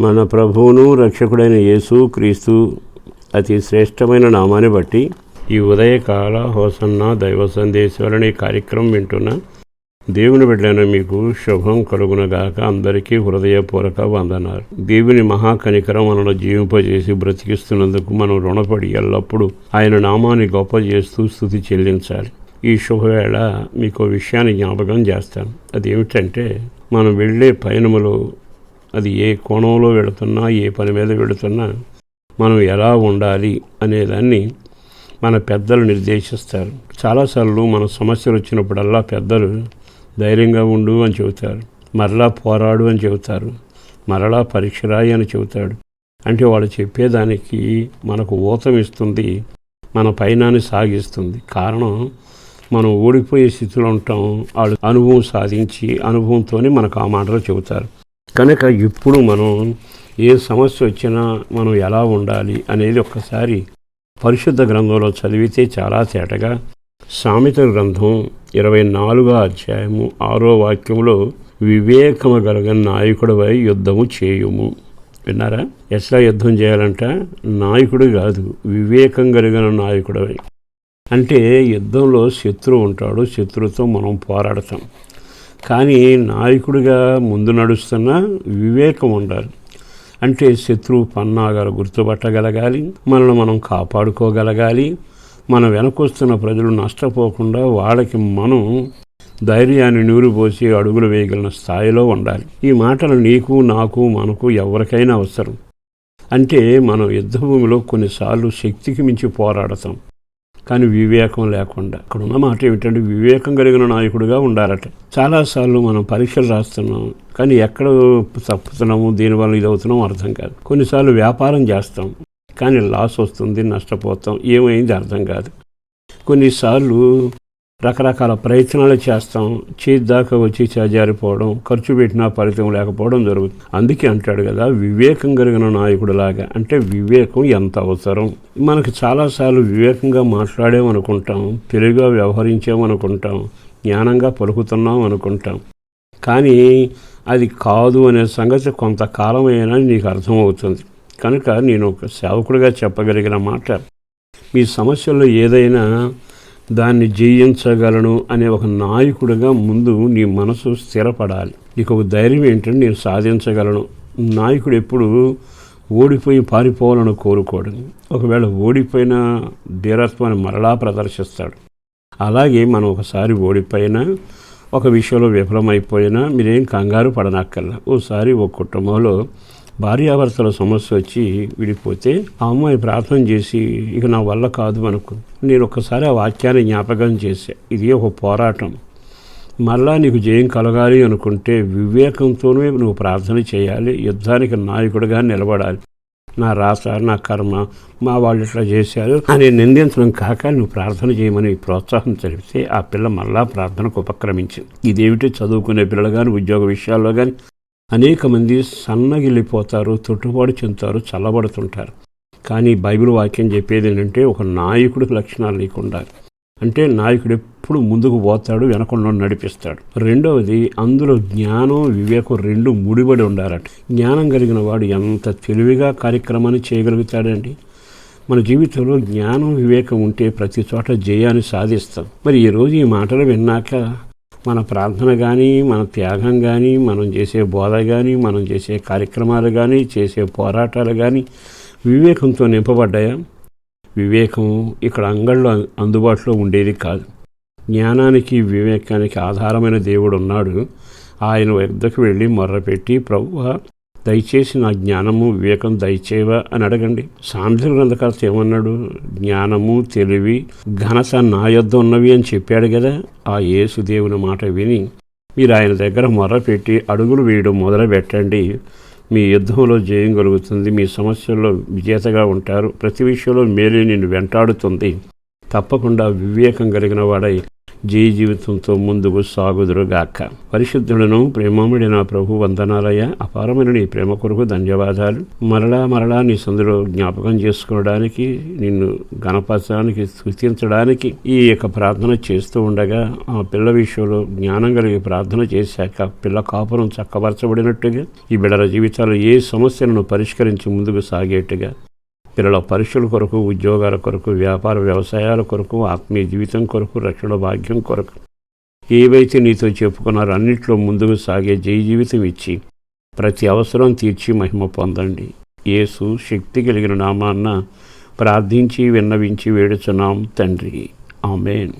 మన ప్రభువును రక్షకుడైన యేసు క్రీస్తు అతి శ్రేష్టమైన నామాన్ని బట్టి ఈ ఉదయకాల హోసన్న దైవ సందేశాలని కార్యక్రమం వింటున్న దేవుని బిడ్డలైన మీకు శుభం కలుగునగాక అందరికీ హృదయపూర్వక వందనాలు. దేవుని మహాకనికరం మనను జీవింపజేసి బ్రతికిస్తున్నందుకు మనం రుణపడి ఎల్లప్పుడూ ఆయన నామాన్ని గొప్ప చేస్తూ స్థుతి చెల్లించాలి. ఈ శుభవేళ మీకు విషయాన్ని జ్ఞాపకం చేస్తాను. అదేమిటంటే మనం వెళ్ళే పయనములో అది ఏ కోణంలో వెళుతున్నా ఏ పని మీద వెళుతున్నా మనం ఎలా ఉండాలి అనేదాన్ని మన పెద్దలు నిర్దేశిస్తారు. చాలాసార్లు మన సమస్యలు వచ్చినప్పుడల్లా పెద్దలు ధైర్యంగా ఉండు అని చెబుతారు. మరలా పోరాడు అని చెబుతారు. మరలా పరీక్ష రాయి అని చెబుతాడు. అంటే వాళ్ళు చెప్పేదానికి మనకు ఊతం ఇస్తుంది మన పైనాన్ని సాగిస్తుంది. కారణం మనం ఓడిపోయే స్థితిలో ఉంటాం. వాళ్ళు అనుభవం సాధించి అనుభవంతోనే మనకు ఆ మాటలు చెబుతారు. కనుక ఇప్పుడు మనం ఏ సమస్య వచ్చినా మనం ఎలా ఉండాలి అనేది ఒక్కసారి పరిశుద్ధ గ్రంథంలో చదివితే చాలా తేటగా సామెత గ్రంథం ఇరవై నాలుగో అధ్యాయము ఆరో వాక్యంలో వివేకము కలిగిన నాయకుడివై యుద్ధము చేయుము. విన్నారా? ఎట్లా యుద్ధం చేయాలంట? నాయకుడు కాదు వివేకం కలిగిన నాయకుడవై. అంటే యుద్ధంలో శత్రువు ఉంటాడు శత్రువుతో మనం పోరాడతాం. కానీ నాయకుడిగా ముందు నడుస్తున్న వివేకం ఉండాలి. అంటే శత్రువు పన్నాగాలు గుర్తుపట్టగలగాలి మనల్ని మనం కాపాడుకోగలగాలి మన వెనకొస్తున్న ప్రజలు నష్టపోకుండా వాళ్ళకి మనం ధైర్యాన్ని నూరిపోసి అడుగులు వేయగలిగిన స్థాయిలో ఉండాలి. ఈ మాటలు నీకు నాకు మనకు ఎవరికైనా అవసరం. అంటే మనం యుద్ధభూమిలో కొన్నిసార్లు శక్తికి మించి పోరాడతాం. కానీ వివేకం లేకుండా. అక్కడ ఉన్న మాట ఏమిటంటే వివేకం కలిగిన నాయకుడిగా ఉండాలట. చాలాసార్లు మనం పరీక్షలు రాస్తున్నాం కానీ ఎక్కడ తప్పుతున్నాము దీనివల్ల ఇది అవుతున్నాం అర్థం కాదు. కొన్నిసార్లు వ్యాపారం చేస్తాం కానీ లాస్ వస్తుంది నష్టపోతాం ఏమైంది అర్థం కాదు. కొన్నిసార్లు రకరకాల ప్రయత్నాలు చేస్తాం చేద్దాకా వచ్చి చేజారిపోవడం ఖర్చు పెట్టినా ఫలితం లేకపోవడం జరుగుతుంది. అందుకే అంటాడు కదా వివేకం కలిగిన నాయకుడిలాగా అంటే వివేకం ఎంత అవసరం? మనకు చాలాసార్లు వివేకంగా మాట్లాడేమనుకుంటాం తెలివిగా వ్యవహరించామనుకుంటాం జ్ఞానంగా పలుకుతున్నాం అనుకుంటాం. కానీ అది కాదు అనే సంగతి కొంతకాలమైనా నీకు అర్థమవుతుంది. కనుక నేను ఒక సేవకుడిగా చెప్పగలిగిన మాట మీ సమస్యల్లో ఏదైనా దాన్ని జయించగలను అనే ఒక నాయకుడిగా ముందు నీ మనసు స్థిరపడాలి. నీకు ఒక ధైర్యం ఏంటంటే నేను సాధించగలను. నాయకుడు ఎప్పుడు ఓడిపోయి పారిపోవాలని కోరుకోడు. ఒకవేళ ఓడిపోయిన ధీరత్వాన్ని మరలా ప్రదర్శిస్తాడు. అలాగే మనం ఒకసారి ఓడిపోయినా ఒక విషయంలో విఫలమైపోయినా మీరేం కంగారు పడనక్కర్లా. ఓసారి ఒక కుటుంబంలో భార్యాభర్తల సమస్య వచ్చి విడిపోతే ఆ అమ్మాయి ప్రార్థన చేసి ఇక నా వల్ల కాదు అనుకు నేను ఒక్కసారి ఆ వాక్యాన్ని జ్ఞాపకం చేశా. ఇది ఒక పోరాటం. మళ్ళా నీకు జయం కలగాలి అనుకుంటే వివేకంతోనే నువ్వు ప్రార్థన చేయాలి. యుద్ధానికి నాయకుడిగా నిలబడాలి. నా రాత నా కర్మ మా వాళ్ళు ఇట్లా చేశారు అని నిందించడం కాక నువ్వు ప్రార్థన చేయమని ప్రోత్సాహం తెలిపితే ఆ పిల్ల మళ్ళా ప్రార్థనకు ఉపక్రమించింది. ఇదేమిటి చదువుకునే పిల్లలు కానీ ఉద్యోగ విషయాల్లో కానీ అనేక మంది సన్నగిల్లిపోతారు తొట్టుబాటు చెందుతారు చల్లబడుతుంటారు. కానీ బైబిల్ వాక్యం చెప్పేది ఏంటంటే ఒక నాయకుడికి లక్షణాలు లేకుండా అంటే నాయకుడు ఎప్పుడు ముందుకు పోతాడు వెనకుండా నడిపిస్తాడు. రెండవది అందులో జ్ఞానం వివేకం రెండు ముడిపడి ఉండాలట. జ్ఞానం కలిగిన వాడు ఎంత తెలివిగా కార్యక్రమాన్ని చేయగలుగుతాడండి? మన జీవితంలో జ్ఞానం వివేకం ఉంటే ప్రతి చోట జయాన్ని సాధిస్తాం. మరి ఈరోజు ఈ మాటలు విన్నాక మన ప్రార్థన కానీ మన త్యాగం కానీ మనం చేసే బోధ కానీ మనం చేసే కార్యక్రమాలు కానీ చేసే పోరాటాలు కానీ వివేకంతో నింపబడ్డాయా? వివేకం ఇక్కడ అంగళ్ళు అందుబాటులో ఉండేది కాదు. జ్ఞానానికి వివేకానికి ఆధారమైన దేవుడు ఉన్నాడు ఆయన వద్దకు వెళ్ళి మొర్రపెట్టి ప్రభువ దయచేసి నా జ్ఞానము వివేకం దయచేవా అని అడగండి. సాంద్ర గ్రంథకర్త ఏమన్నాడు? జ్ఞానము తెలివి ఘనత నా యొద్ద ఉన్నవి అని చెప్పాడు కదా. ఆ యేసుదేవుని మాట విని మీరు ఆయన దగ్గర మొరపెట్టి అడుగులు వేయడం మొదలు పెట్టండి మీ యుద్ధంలో జయం కలుగుతుంది. మీ సమస్యల్లో విజేతగా ఉంటారు. ప్రతి విషయంలో మేలే నిన్ను వెంటాడుతుంది. తప్పకుండా వివేకం కలిగిన వాడై జీ జీవితంతో ముందుకు సాగుదురుగాక. పరిశుద్ధులను ప్రేమముడిన ప్రభు వందనాలయ అపారమైన నీ ప్రేమ కొరకు ధన్యవాదాలు. మరలా మరలా నీ సందులో జ్ఞాపకం చేసుకోవడానికి నిన్ను గణపరచడానికి స్థుతించడానికి ఈ యొక్క ప్రార్థన చేస్తూ ఉండగా ఆ పిల్ల విషయంలో జ్ఞానం కలిగి ప్రార్థన చేశాక పిల్ల కాపురం చక్కబరచబడినట్టుగా ఈ బిడల జీవితాలు ఏ సమస్యలను పరిష్కరించి ముందుకు సాగేట్టుగా పిల్లల పరీక్షల కొరకు ఉద్యోగాల కొరకు వ్యాపార వ్యవసాయాల కొరకు ఆత్మీయ జీవితం కొరకు రక్షణ భాగ్యం కొరకు. ఏవైతే నీతో చెప్పుకున్నారో అన్నిట్లో ముందుకు సాగే జై జీవితం ఇచ్చి ప్రతి అవసరం తీర్చి మహిమ పొందండి. యేసు శక్తి కలిగిన నామాన్న ప్రార్థించి విన్నవించి వేడుచున్నాం తండ్రి. ఆమెన్.